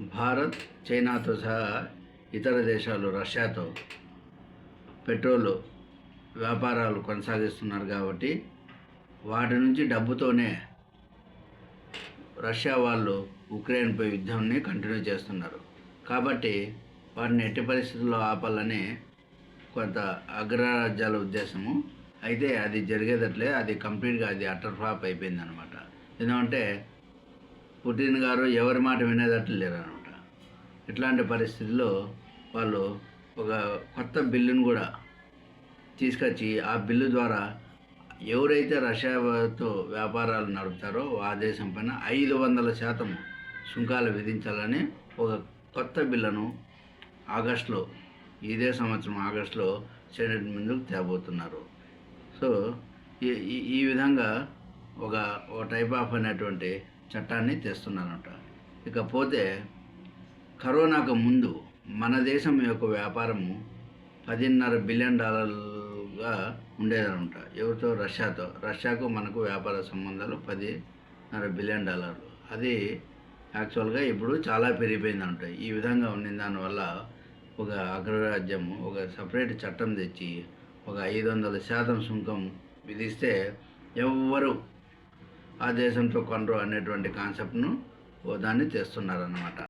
భారత్ చైనాతో సహా ఇతర దేశాలు రష్యాతో పెట్రోల్ వ్యాపారాలు కొనసాగిస్తున్నారు కాబట్టి వాటి నుంచి డబ్బుతోనే రష్యా వాళ్ళు ఉక్రెయిన్పై యుద్ధాన్ని కంటిన్యూ చేస్తున్నారు. కాబట్టి వాటిని ఎట్టి పరిస్థితుల్లో ఆపాలని కొంత అగ్రరాజ్యాల ఉద్దేశము. అయితే అది జరిగేటట్లే అది కంప్లీట్గా అది అటర్ ఫ్లాప్ అయిపోయింది అనమాట ఎందుకంటే పుటిన్ గారు ఎవరి మాట వినేటట్లు లేరు అనమాట ఇట్లాంటి పరిస్థితుల్లో వాళ్ళు ఒక కొత్త బిల్లును కూడా తీసుకొచ్చి ఆ బిల్లు ద్వారా ఎవరైతే రష్యాతో వ్యాపారాలు నడుపుతారో ఆ దేశం పైన ఐదు వందల శాతం సుంకాలు విధించాలని ఒక కొత్త బిల్లును ఆగస్టులో ఇదే సంవత్సరం ఆగస్టులో సెనెట్ ముందుకు తేబోతున్నారు. సో ఈ ఈ- ఈ విధంగా ఒక ఒక టైప్ ఆఫ్ అనేటువంటి చట్టాన్ని తెస్తున్నారంట ఇకపోతే కరోనాకు ముందు మన దేశం యొక్క వ్యాపారము పదిన్నర బిలియన్ డాలర్లుగా ఉండేదనమాట ఎవరితో? రష్యాతో. రష్యాకు మనకు వ్యాపార సంబంధాలు పదిన్నర బిలియన్ డాలర్లు. అది యాక్చువల్గా ఇప్పుడు చాలా పెరిగిపోయిందంట. ఈ విధంగా ఉన్న దానివల్ల ఒక అగ్రరాజ్యము ఒక సపరేట్ చట్టం తెచ్చి ఒక ఐదు వందల శాతం సుంకం విధిస్తే ఎవ్వరు ఆ దేశంతో కొనరు అనేటువంటి కాన్సెప్ట్ను ఓ దాన్ని తెస్తున్నారన్నమాట